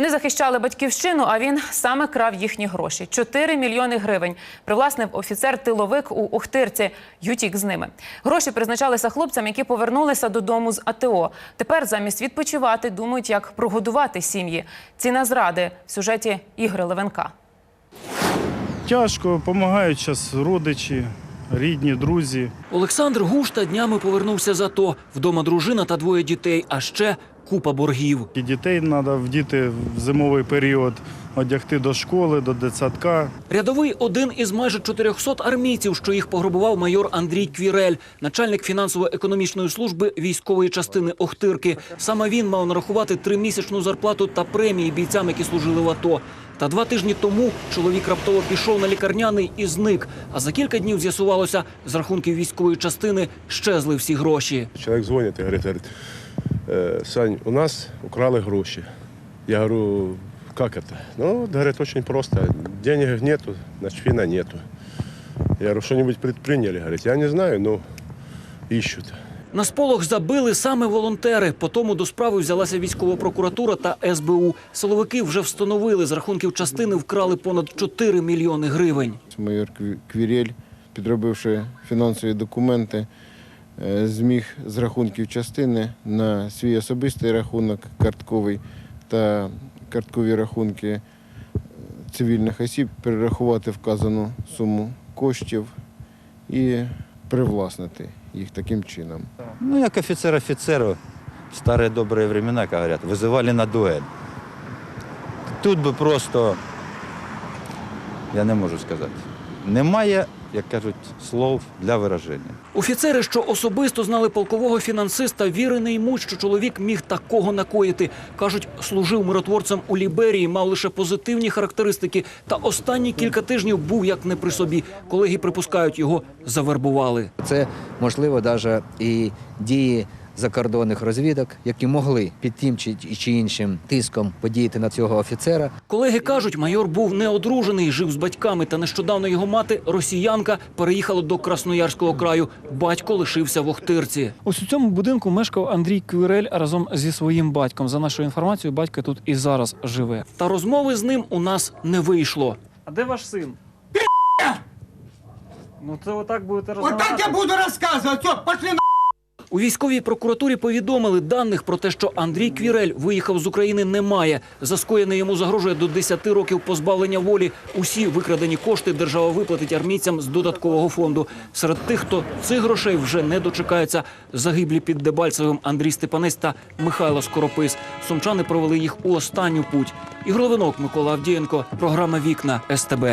Вони захищали батьківщину, а він саме крав їхні гроші. 4 мільйони гривень привласнив офіцер-тиловик у Охтирці. Ютік з ними. Гроші призначалися хлопцям, які повернулися додому з АТО. Тепер замість відпочивати думають, як прогодувати сім'ї. Ціна зради в сюжеті Ігри Левенка. Тяжко, допомагають зараз родичі, рідні, друзі. Олександр Гушта днями повернувся з АТО. Вдома дружина та двоє дітей, а ще купа боргів. І дітей треба вдіти в зимовий період, одягти до школи, до дитсадка. Рядовий один із майже 400 армійців, що їх пограбував майор Андрій Квірель, начальник фінансово-економічної служби військової частини Охтирки. Саме він мав нарахувати тримісячну зарплату та премії бійцям, які служили в АТО. Та два тижні тому чоловік раптово пішов на лікарняний і зник. А за кілька днів з'ясувалося, з рахунків військової частини щезли всі гроші. Человек звонит и говорит, говорит, «Э, Сань, у нас украли гроши. Я говорю, как это? Ну, говорит, очень просто. Денег нету, значит, нету. Я говорю, что-нибудь предприняли? Говорит, я не знаю, но ищут. На сполох забили саме волонтери. По тому до справи взялася військова прокуратура та СБУ. Силовики вже встановили з рахунків частини вкрали понад 4 мільйони гривень. Майор Кві- Квірєль, підробивши фінансові документи, е, зміг з рахунків частини на свій особистий рахунок картковий та карткові рахунки е, цивільних осіб перерахувати вказану суму коштів і привласнити їх таким чином. Ну, як офіцер офіцеру, в старі добрі времена, як говорять, визивали на дуель. Тут би просто, я не можу сказати, немає, як кажуть, слов для вираження. Офіцери, що особисто знали полкового фінансиста, віри не ймуть, що чоловік міг такого накоїти. Кажуть, служив миротворцем у Ліберії, мав лише позитивні характеристики. Та останні кілька тижнів був як не при собі. Колеги припускають, його завербували. Це можливо навіть і дії закордонних розвідок, які могли під тим чи, чи іншим тиском подіяти на цього офіцера. Колеги кажуть, майор був неодружений, жив з батьками, та нещодавно його мати, росіянка, переїхала до Красноярського краю. Батько лишився в Охтирці. Ось у цьому будинку мешкав Андрій Квірель разом зі своїм батьком. За нашою інформацією, батько тут і зараз живе. Та розмови з ним у нас не вийшло. А де ваш син? Ну це отак будете Вот так я буду рассказывать. Все, пошли на... У військовій прокуратурі повідомили даних про те, що Андрій Квірель виїхав з України немає. За скоєне йому загрожує до 10 років позбавлення волі. Усі викрадені кошти держава виплатить армійцям з додаткового фонду. Серед тих, хто цих грошей вже не дочекається, загиблі під Дебальцевим Андрій Степанець та Михайло Скоропис. Сумчани провели їх у останню путь. Ігор Левинок, Микола Авдієнко. Програма Вікна СТБ.